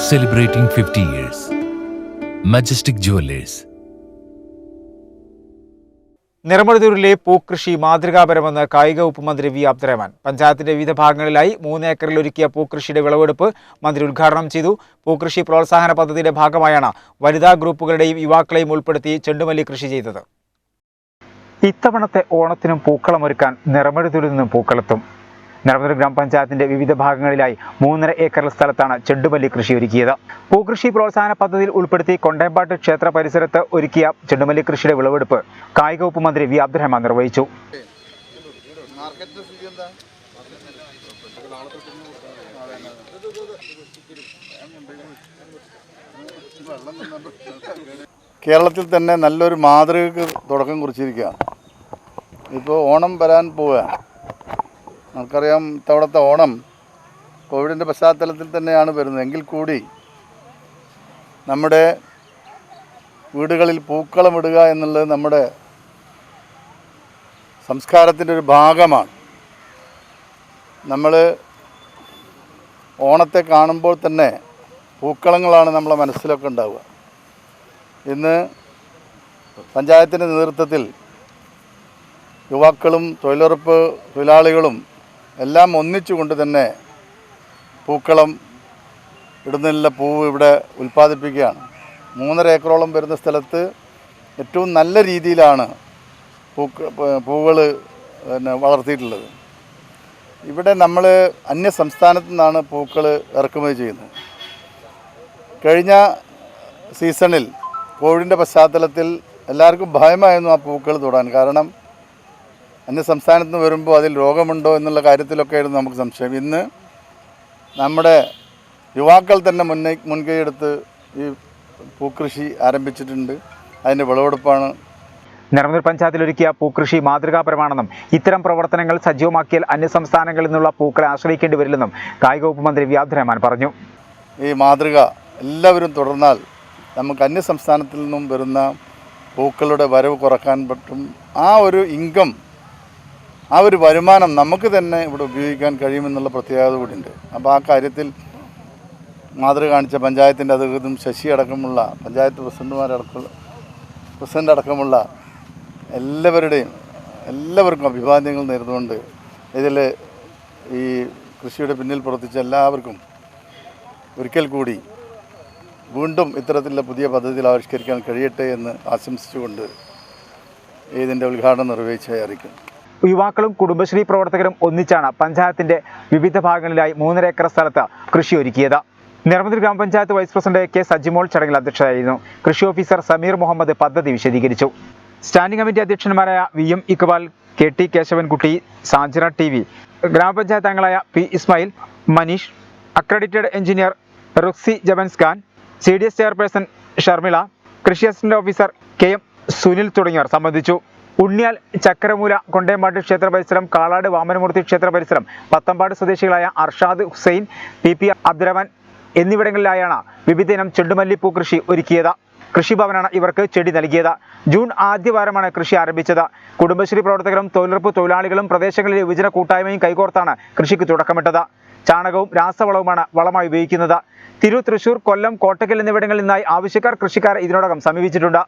celebrating 50 years. Majestic Jewelers. നിറമരുതൂരിലെ പൂക്കൃഷി മാതൃകാപരമെന്ന് കായിക വകുപ്പ് മന്ത്രി വി അബ്ദുറഹ്മാൻ പഞ്ചായത്തിന്റെ വിവിധ ഭാഗങ്ങളിലായി മൂന്ന് ഏക്കറിൽ ഒരുക്കിയ പൂക്കൃഷിയുടെ വിളവെടുപ്പ് മന്ത്രി ഉദ്ഘാടനം ചെയ്തു പൂക്കൃഷി പ്രോത്സാഹന പദ്ധതിയുടെ ഭാഗമായാണ് വനിതാ ഗ്രൂപ്പുകളുടെയും യുവാക്കളെയും ഉൾപ്പെടുത്തി ചെണ്ടുമല്ലി കൃഷി ചെയ്തത് ഇത്തവണത്തെ ഓണത്തിനും പൂക്കളമൊരുക്കാൻ നിറമെഴുതൂരിൽ നിന്നും പൂക്കളെത്തും നിറമരുതൂർ ഗ്രാമപഞ്ചായത്തിന്റെ വിവിധ ഭാഗങ്ങളിലായി മൂന്നര ഏക്കർ സ്ഥലത്താണ് ചെണ്ടുമല്ലി കൃഷി ഒരുക്കിയത്. പൂകൃഷി പ്രോത്സാഹന പദ്ധതിയിൽ ഉൾപ്പെടുത്തി കൊണ്ടേമ്പാട്ട് ക്ഷേത്ര പരിസരത്ത് ഒരുക്കിയ ചെണ്ടുമല്ലി കൃഷിയുടെ വിളവെടുപ്പ് കായിക വകുപ്പ് മന്ത്രി വി. അബ്ദുറഹ്മാൻ നിർവഹിച്ചു. കേരളത്തിൽ തന്നെ നല്ലൊരു മാതൃകക്ക് തുടക്കം കുറിച്ചിരിക്കുകയാണ്. ഇപ്പോൾ ഓണം വരാൻ പോവുകയാണ്. നമുക്കറിയാം ഇത്തവണത്തെ ഓണം കോവിഡിന്റെ പശ്ചാത്തലത്തിൽ തന്നെയാണ് വരുന്നത്. എങ്കിൽ കൂടി നമ്മുടെ വീടുകളിൽ പൂക്കളമിടുക എന്നുള്ളത് നമ്മുടെ സംസ്കാരത്തിന്റെ ഒരു ഭാഗമാണ്. നമ്മൾ ഓണത്തെ കാണുമ്പോൾ തന്നെ പൂക്കളങ്ങളാണ് നമ്മളെ മനസ്സിലൊക്കെ ഉണ്ടാവുക. ഇന്ന് പഞ്ചായത്തിന്റെ നേതൃത്വത്തിൽ യുവാക്കളും തൊഴിലുറപ്പ് തൊഴിലാളികളും എല്ലാം ഒന്നിച്ചുകൊണ്ട് തന്നെ പൂക്കളം ഇടുന്നില്ല പൂവ് ഇവിടെ ഉൽപ്പാദിപ്പിക്കുകയാണ്. മൂന്നര ഏക്കറോളം വരുന്ന സ്ഥലത്ത് ഏറ്റവും നല്ല രീതിയിലാണ് പൂക്ക പൂവുകൾ പിന്നെ വളർത്തിയിട്ടുള്ളത്. ഇവിടെ നമ്മൾ അന്യ സംസ്ഥാനത്തു നിന്നാണ് പൂക്കൾ ഇറക്കുമതി ചെയ്യുന്നത്. കഴിഞ്ഞ സീസണിൽ കോവിഡിന്റെ പശ്ചാത്തലത്തിൽ എല്ലാവർക്കും ഭയമായിരുന്നു ആ പൂക്കൾ തൊടാൻ. കാരണം അന്യ സംസ്ഥാനത്ത് നിന്ന് വരുമ്പോൾ അതിൽ രോഗമുണ്ടോ എന്നുള്ള കാര്യത്തിലൊക്കെ ആയിരുന്നു നമുക്ക് സംശയം. ഇന്ന് നമ്മുടെ യുവാക്കൾ തന്നെ മുന്നേ മുൻകൈയെടുത്ത് ഈ പൂക്കൃഷി ആരംഭിച്ചിട്ടുണ്ട്. അതിന്റെ വിളവെടുപ്പാണ്. നിറമൂർ പഞ്ചായത്തിൽ ഒരുക്കിയ പൂക്കൃഷി മാതൃകാപരമാണെന്നും ഇത്തരം പ്രവർത്തനങ്ങൾ സജീവമാക്കിയാൽ അന്യസംസ്ഥാനങ്ങളിൽ നിന്നുള്ള പൂക്കളെ ആശ്രയിക്കേണ്ടി വരില്ലെന്നും കായിക വകുപ്പ് മന്ത്രി വി അബ്ദുറഹ്മാൻ പറഞ്ഞു. ഈ മാതൃക എല്ലാവരും തുടർന്നാൽ നമുക്ക് അന്യ സംസ്ഥാനത്തിൽ നിന്നും വരുന്ന പൂക്കളുടെ വരവ് കുറയ്ക്കാൻ പറ്റും. ആ ഒരു ഇൻകം ആ ഒരു വരുമാനം നമുക്ക് തന്നെ ഇവിടെ ഉപയോഗിക്കാൻ കഴിയുമെന്നുള്ള പ്രത്യേകത കൂടിയുണ്ട്. അപ്പോൾ ആ കാര്യത്തിൽ മാതൃ കാണിച്ച പഞ്ചായത്തിന്റെ അധികൃതം ശശി അടക്കമുള്ള പഞ്ചായത്ത് പ്രസിഡന്റുമാരടക്കം പ്രസിഡന്റ് അടക്കമുള്ള എല്ലാവരുടെയും എല്ലാവർക്കും അഭിവാദ്യങ്ങൾ നേർന്നുകൊണ്ട് ഇതിൽ ഈ കൃഷിയുടെ പിന്നിൽ പ്രവർത്തിച്ച എല്ലാവർക്കും ഒരിക്കൽ കൂടി വീണ്ടും ഇത്തരത്തിലുള്ള പുതിയ പദ്ധതിയിൽ ആവിഷ്കരിക്കാൻ കഴിയട്ടെ എന്ന് ആശംസിച്ചുകൊണ്ട് ഇതിന്റെ ഉദ്ഘാടനം നിർവഹിച്ചതായി അറിയിക്കുന്നു യുവാക്കളും കുടുംബശ്രീ പ്രവർത്തകരും ഒന്നിച്ചാണ് പഞ്ചായത്തിന്റെ വിവിധ ഭാഗങ്ങളിലായി മൂന്നര ഏക്കർ സ്ഥലത്ത് കൃഷി ഒരുക്കിയത്. നിറമതിൽ ഗ്രാമപഞ്ചായത്ത് വൈസ് പ്രസിഡന്റ് കെ സജിമോൾ ചടങ്ങിൽ അധ്യക്ഷരായിരുന്നു കൃഷി ഓഫീസർ സമീർ മുഹമ്മദ് പദ്ധതി വിശദീകരിച്ചു. Standing committee അധ്യക്ഷന്മാരായ V M Iqbal K T Keshavankutty Sanchira T V ഗ്രാമപഞ്ചായത്ത് അംഗങ്ങളായ P Ismail Maneesh accredited engineer Ruksi Jabans Khan C D S chairperson Sharmila കൃഷി assistant officer K M Sunil തുടങ്ങിയവർ സംബന്ധിച്ചു. ഉണ്ണിയാൽ ചക്കരമൂല കൊണ്ടേമ്പാട്ട് ക്ഷേത്ര പരിസരം കാളാട് വാമനമൂർത്തി ക്ഷേത്ര പരിസരം പത്തമ്പാട് സ്വദേശികളായ അർഷാദ് ഹുസൈൻ പി പി അബ്ദുറഹ്മാൻ എന്നിവിടങ്ങളിലായാണ് വിവിധ ഇനം ചെണ്ടുമല്ലിപ്പൂ കൃഷി ഒരുക്കിയത്. കൃഷിഭവനാണ് ഇവർക്ക് ചെടി നൽകിയത്. ജൂൺ ആദ്യവാരമാണ് കൃഷി ആരംഭിച്ചത്. കുടുംബശ്രീ പ്രവർത്തകരും തൊഴിലുറപ്പ് തൊഴിലാളികളും പ്രദേശങ്ങളിലെ യുവജന കൂട്ടായ്മയും കൈകോർത്താണ് കൃഷിക്ക് തുടക്കമിട്ടത്. ചാണകവും രാസവളവുമാണ് വളമായി ഉപയോഗിക്കുന്നത്. തിരു തൃശൂർ കൊല്ലം കോട്ടക്കൽ എന്നിവിടങ്ങളിൽ നിന്നായി ആവശ്യക്കാർ കൃഷിക്കാരെ ഇതിനോടകം സമീപിച്ചിട്ടുണ്ട്.